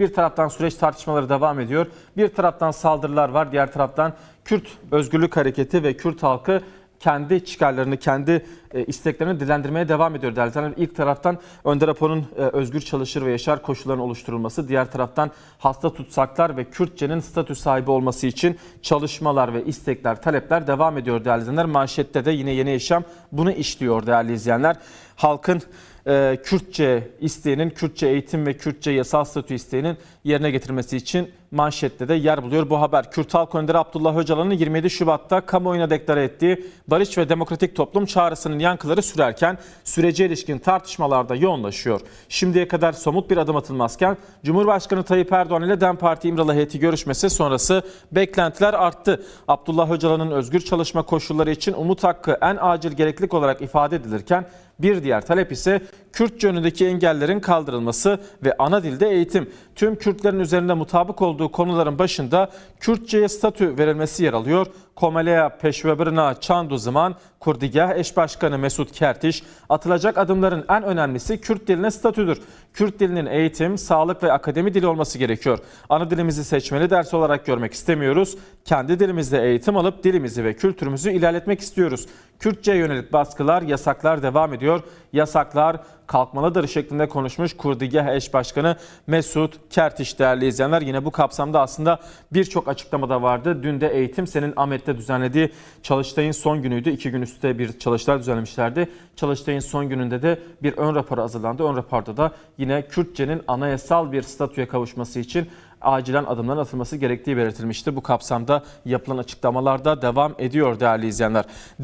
Bir taraftan süreç tartışmaları devam ediyor. Bir taraftan saldırılar var. Diğer taraftan Kürt Özgürlük Hareketi ve Kürt halkı kendi çıkarlarını, kendi e, isteklerini dilendirmeye devam ediyor değerli izleyenler. İlk taraftan Önder Apo'nun e, özgür çalışır ve yaşar koşullarının oluşturulması, diğer taraftan hasta tutsaklar ve Kürtçenin statü sahibi olması için çalışmalar ve istekler, talepler devam ediyor değerli izleyenler. Manşette de yine Yeni Yaşam bunu işliyor değerli izleyenler. Halkın Kürtçe isteğinin, Kürtçe eğitim ve Kürtçe yasal statü isteğinin yerine getirmesi için manşette de yer buluyor bu haber. Kürt Halk Abdullah Öcalan'ın 27 Şubat'ta kamuoyuna deklare ettiği barış ve demokratik toplum çağrısının yankıları sürerken sürece ilişkin tartışmalarda yoğunlaşıyor. Şimdiye kadar somut bir adım atılmazken Cumhurbaşkanı Tayyip Erdoğan ile DEM Parti İmralı heyeti görüşmesi sonrası beklentiler arttı. Abdullah Öcalan'ın özgür çalışma koşulları için umut hakkı en acil gereklilik olarak ifade edilirken bir diğer talep ise Kürtçe önündeki engellerin kaldırılması ve ana dilde eğitim. Tüm Kürtlerin üzerinde mutabık olduğu konuların başında Kürtçe'ye statü verilmesi yer alıyor. Komaleya Peşvebrina Çandu Zaman Kurdigah Eş Başkanı Mesut Kertiş atılacak adımların en önemlisi Kürt diline statüdür. Kürt dilinin eğitim, sağlık ve akademi dili olması gerekiyor. Ana dilimizi seçmeli ders olarak görmek istemiyoruz. Kendi dilimizde eğitim alıp dilimizi ve kültürümüzü ilerletmek istiyoruz. Kürtçe'ye yönelik baskılar, yasaklar devam ediyor. Yasaklar kalkmalıdır şeklinde konuşmuş Kurdigah Eş Başkanı Mesut Kertiş değerli izleyenler. Yine bu kapsamda aslında birçok açıklamada vardı. Dün de eğitim senin Ahmet'te düzenlediği Çalıştay'ın son günüydü. İki gün üstte bir çalıştay düzenlemişlerdi. Çalıştay'ın son gününde de bir ön raporu hazırlandı. Ön raporda da yine Kürtçenin anayasal bir statüye kavuşması için acilen adımların atılması gerektiği belirtilmişti. Bu kapsamda yapılan açıklamalarda devam ediyor değerli izleyenler.